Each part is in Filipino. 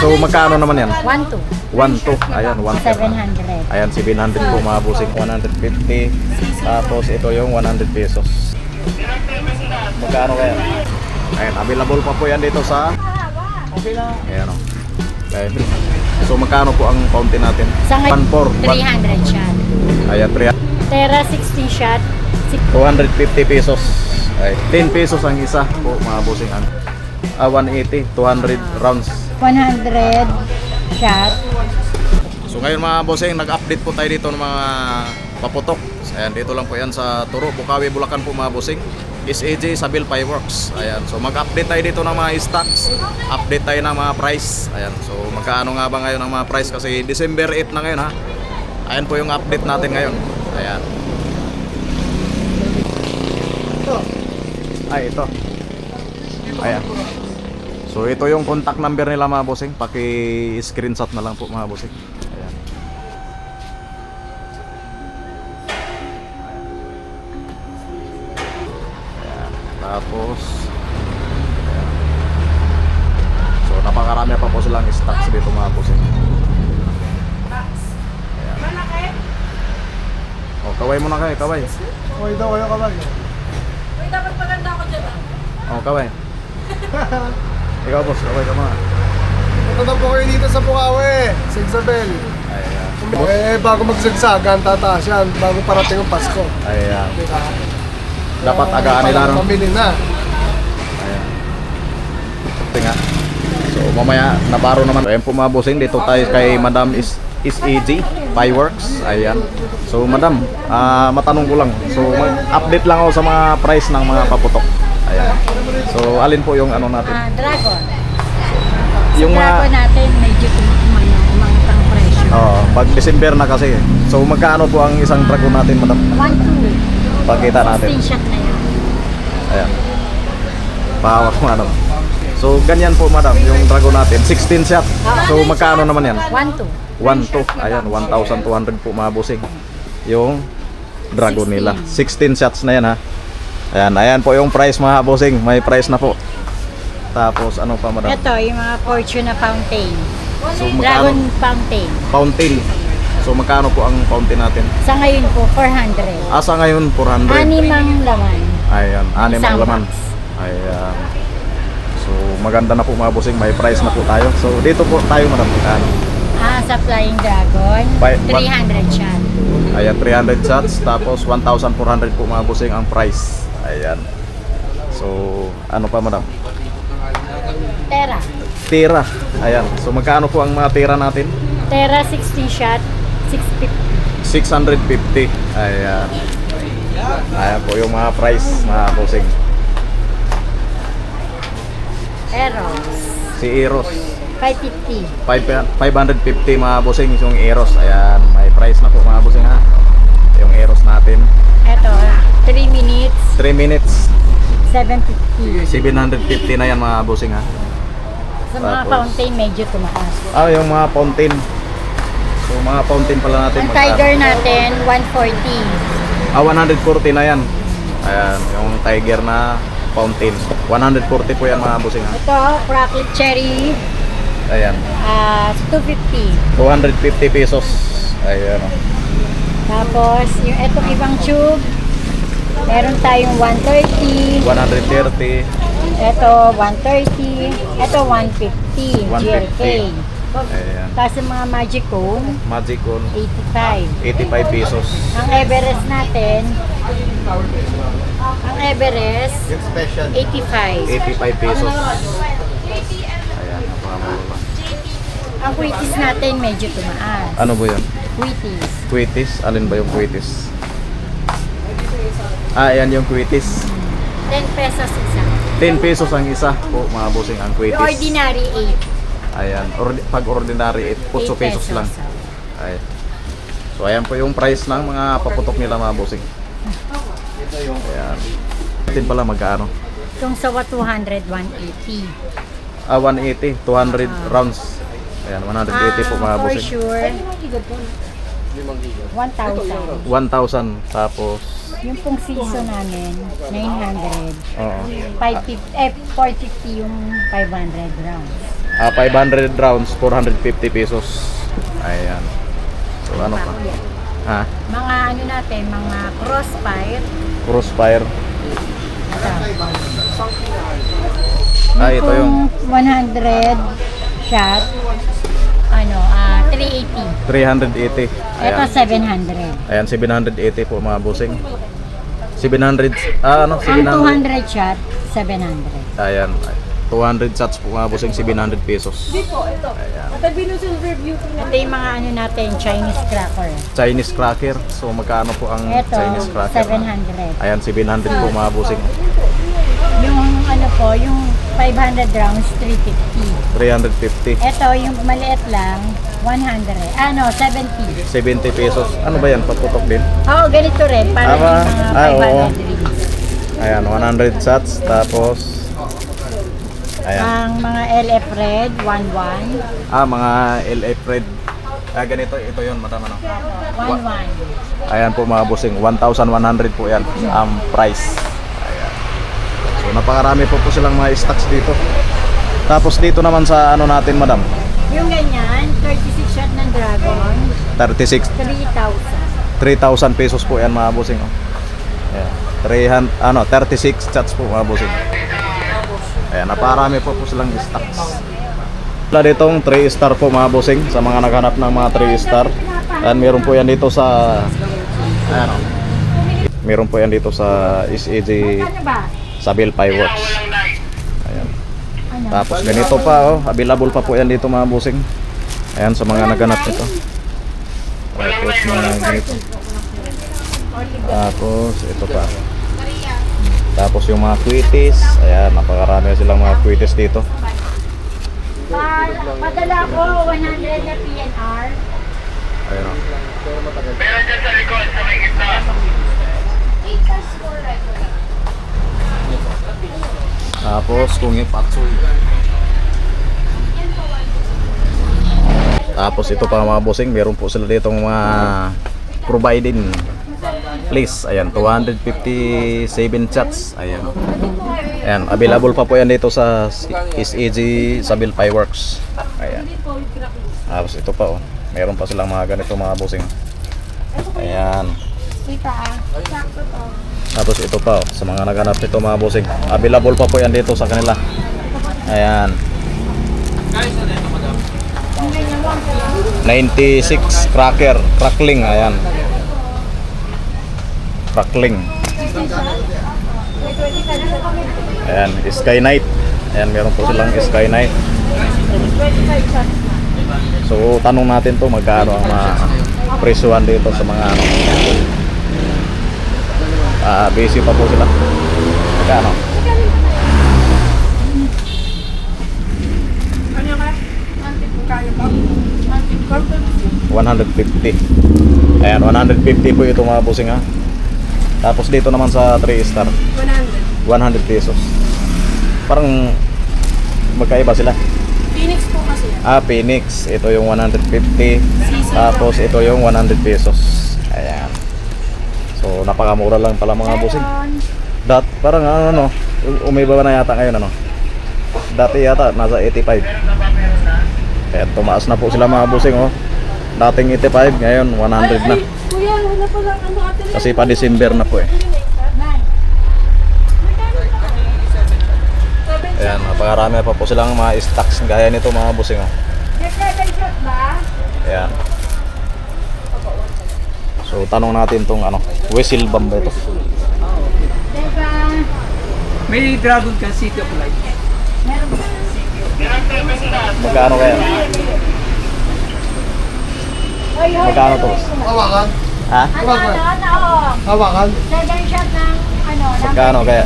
So magkano naman yan? 1 to 1 to. Ayan, 1 to. 700. Ayan, 700 po mga busing. 150. Tapos ito yung 100 pesos. Magkano kaya? Ayan, available pa po yan dito sa... Ayan o. Ayan. So magkano po ang fountain natin? Sa ngayon, 1 300 shot. Ayan, 300. Terra 16 shot. six- 250 pesos. Ay, 10 pesos ang isa po mga busing ang ah, 180, 200 rounds. 100 shot. So ngayon mga bossing, nag-update po tayo dito ng mga paputok. Ayan, dito lang po yan sa Turo, Bukawi, Bulacan po mga bossing. Is AJ Sabil Fireworks. Ayan, so mag-update tayo dito ng mga stocks. Update tayo ng mga price. Ayan, so magkano nga ba ngayon ang mga price kasi December 8 na ngayon ha. Ayan po yung update natin ngayon. Ayan. Ay, ito. Ayan. So ito yung contact number nila mga bossing. Paki-screenshot na lang po mga bossing. Ayan. Ayan. Tapos ayan. So napakarami pa po silang stocks dito mga bossing. Ayan. Oh, kaway muna kayo, kaway. Hoy daw kayo kamag. Oh, kaway. Ikaw boss, kaway ka muna. Punta po kayo dito sa Bukawi, sa Isabel. Ayan. Eh, bago magsagsagan, tataas yan, bago parating ang Pasko. Ayan. Diba? Dapat agaan nila, no? Pamili na. Ayan. Ito nga. So mamaya nabaro naman. Ayan po mga bossing. Dito tayo kay Madam is is AG Fireworks. Ayan. So Madam, ah matanong ko lang. So mag-update lang ako sa mga price ng mga paputok. Ayan. So alin po yung ano natin? Ah, dragon. Yung dragon mga natin medyo umangat ang presyo. Oh, pag December na kasi. So magkano po ang isang dragon natin, Madam? 1 to Pagkita natin. 16 shot na yan. Ayan. Pahawak mo ano. So ganyan po, Madam, yung dragon natin. 16 shot. So magkano naman yan? 1 to 1 to, ayan, 1,200 po mga busing. Yung dragon nila. 16 shots na yan ha. Ayan, ayan po yung price mga busing. May price na po. Tapos ano pa madam? Ito, yung mga Fortuna Fountain. So Dragon? Fountain. Fountain. So magkano po ang fountain natin? Sa ngayon po, 400. Asa ngayon 400. Anim ang laman. Ayan, anim ang Isang laman. box. Ayan. So maganda na po mga busing. May price na po tayo. So dito po tayo madam. Ayan. Ah, sa Flying Dragon, By- 300 shot. Ayan, 300 shots. Tapos 1,400 po mga busing ang price. Ayan. So, ano pa madam? Terra. Tira. Ayan. So, magkano po ang mga tira natin? Terra 16 shot, 650. 650. Ayan. Ayan po yung mga price, mga busing. Eros, Si Eros. 550. 5, 550 mga busing yung Eros. Ayan. May price na po mga busing ha. Yung Eros natin. Ito, 3 minutes, 3 minutes. 750. 750 na yan mga busing ha. Sa mga Tapos- fountain, medyo tumaas. Ah, yung mga fountain. So, mga fountain pala natin. Ang magkano? tiger natin, 140. Ah, 140 na yan. Ayan, yung tiger na fountain. 140 po yan mga busing ha. Ito, Cracklet Cherry, Ayan, ah 250. 250 pesos. Ayan o. Tapos, yung etong ibang tube, meron tayong 130. 130. Ito, 130. Ito, 150. 150. GLK. Ayan. Tapos yung mga Magic Cone, Magic on 85. 85 pesos. Ang Everest natin, ang Everest, 85. 85 pesos. Ayan, napakamura. Ang Quitis natin medyo tumaas. Ano ba yun? Quitis. Quitis? Alin ba yung quitis? Ah, ayan yung quitis. 10 pesos isa. 10 pesos ang isa po mga busing ang Yung quitis. ordinary 8. Ayan, ordi- pag ordinary, 8 8 pesos lang. Ay. So ayan po yung price ng mga paputok nila mga bossing. Ayan. Atin pala magkano? Itong sawa 200, 180. Ah, 180, 200 rounds. Ayan, 180 po mga Ah, for bossing. sure, 1,000. 1,000 tapos Yung pong season namin, 900. oo. 550, eh, 450 yung 500 rounds. Ah, 500 rounds, 450 pesos. Ayan. So ano pa? Ha? Mga ano natin, mga crossfire. Crossfire. Ito. Ah, ito yung Kung 100 shot, 380. 380. Ito Ayan. 700. Ayan, 780 po mga bossing. 700, ah ano, Ang 700. 200 shot, 700. Ayan, 200 shots po mga bossing, 700 pesos. Ayan. Ito yung mga ano natin, Chinese cracker. Chinese cracker. So magkano po ang Ito, Chinese cracker? 700. Ayan, 700 po mga bossing. Yung ano po, yung 500 rounds, 350. 350. Ito, yung maliit lang, 100. Ano, 70. 70 pesos. Ano ba yan? Paputok din? Oo, ganito rin. Para Tama. yung mga Ah, oo. 500 rings. Ayan, 100 shots. Tapos, ayan. Ang mga LF Red, 11. Ah, mga LA Fred. Ah, ganito. Ito yun, madam ano. 11. Ayan po mga bossing. 1,100 po yan. Ang price. So, napakarami po po silang mga stocks dito. Tapos dito naman sa ano natin, madam. Yung ganyan, 36 shot ng Dragon, 36 3,000. 3,000 pesos po yan mga bossing. Oh. Ayan. 300, ano, 36 shots po mga bossing. Ayan, naparami po po silang stocks. Wala ditong 3 star po mga bossing sa mga naghanap ng mga 3 star. Ayan, meron po yan dito sa ayan, oh. Meron po yan dito sa SAG Ano? Sabil Fireworks. Ayan. Ano? Tapos ganito pa oh, available pa po yan dito mga bossing. Ayan sa mga naghanap nito. Tapos mga ganito. Tapos ito pa. Tapos yung mga quitties, ayan, napakarami silang mga quitties dito. Pa- Padala ko 100 na PNR. Ayan oh. Tapos kung yung patsoy. Tapos ito pa mga bossing, meron po sila dito mga providing place. Ayan, 257 chats. Ayan. Ayan, available pa po yan dito sa SAG Sabil Fireworks. Ayan. Tapos ito pa oh. Meron pa silang mga ganito mga bossing. Ayan. Kita. Sakto to. Tapos ito pa, oh, sa mga naghanap nito mga bossing. Available pa po yan dito sa kanila. Ayan. Ang ganyan mo ang 96 cracker, crackling, ayan. Crackling. Ayan, Sky Knight. Ayan, meron po silang Sky Knight. 25 shots na. So, tanong natin to magkano ang mga presyuhan dito sa mga ano. Ah, busy pa po sila. Magkano? Ano ka? Antik mo kaya pa? Antik ko? 150. Ayan, 150 po ito mga busing ha. Tapos dito naman sa 3 star, 100. 100 pesos. Parang magkaiba sila. Phoenix po kasi yan. Ah, Phoenix. Ito yung 150. Tapos ito yung 100 pesos. Ayan. So, napakamura lang pala mga busing. Dat, parang ano, no, umiba na yata ngayon, ano. Dati yata, nasa 85. Kaya tumaas na po sila mga busing, oh. Dating 85, ngayon 100 na. Ano. Kasi pa December na po eh. Ayan, napakarami pa po silang mga stocks gaya nito mga busing, oh. Nag-7 shot ba? Ayan. So, tanong natin tong ano, whistle bomb ba ito? May Dragon ka City of Light. meron ba? Magkano kaya? Magkano to, boss? Hawakan. Ha? Oh. Hawakan. 7 shot ng, ano, Magkano kaya?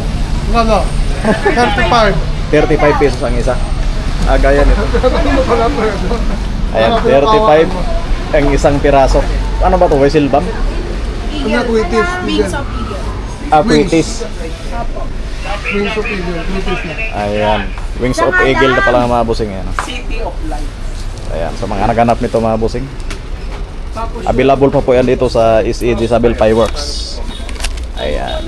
Ano? 35. 35 pesos ang isa. Ah, gaya nito. Ayan, 35 ang isang piraso. Ano ba to? Whistle bomb? Ano kuitis? Wings of Eagle. Ah, Wings. quitis. Wings of Eagle. Na. Ayan. Wings of Eagle na pala mga busing yan. City of Light. Ayan, sa mga naghanap nito mga busing. Tapos Available pa po yan dito sa SE Disable Fireworks. Ayan.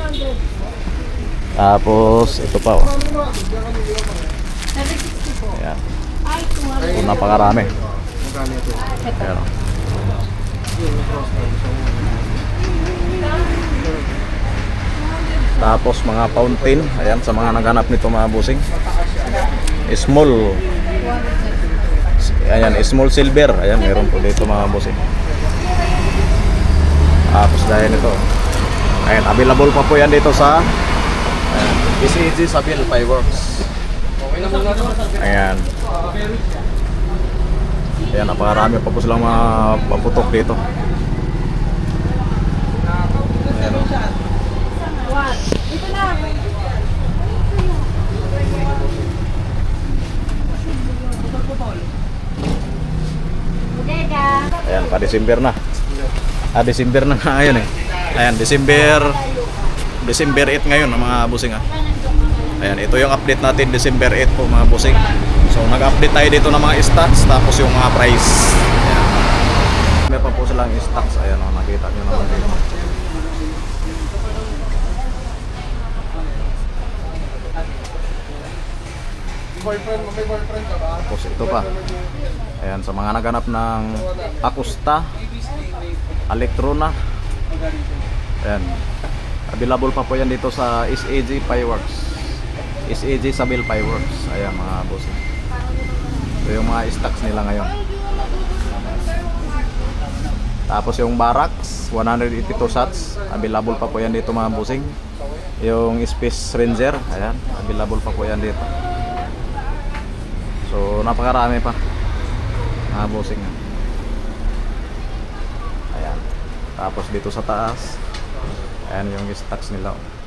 Tapos, ito pa oh. 760 po. Ayan. Ay, So, napakarami. Magkano ito? Ayan o. Tapos mga fountain, ayan sa mga naghanap nito mga busing. Small. Ayan, small silver. Ayan, meron po dito mga busing. Tapos dahil nito. Ayan, available pa po yan dito sa ayan, PCG Sabil Fireworks. Ayan. Ayan, napakarami pa po silang mga paputok dito. Ayan o. Bodega. Ayan, pa December na. Ah, December na nga ngayon eh. Ayan, December December 8 ngayon ang mga busing ah. Ayan, ito yung update natin December 8 po mga busing. So, nag-update tayo dito ng mga stocks tapos yung mga price. Ayan. Meron pa po silang stocks. Ayan o, nakita nyo naman dito. Boyfriend may boyfriend ka ba? Tapos ito pa. Ayan, sa mga naghanap ng Akusta, Electrona. Ayan. Available pa po yan dito sa SAG Fireworks. SAG Sabil Fireworks. Ayan mga boss. Ito yung mga stocks nila ngayon. Tapos yung Barracks, 182 shots. Available pa po yan dito mga busing. Yung Space Ranger, ayan. Available pa po yan dito. So, napakarami pa. Mga bossing. Ayan. Tapos dito sa taas, ayan yung stocks nila. oh.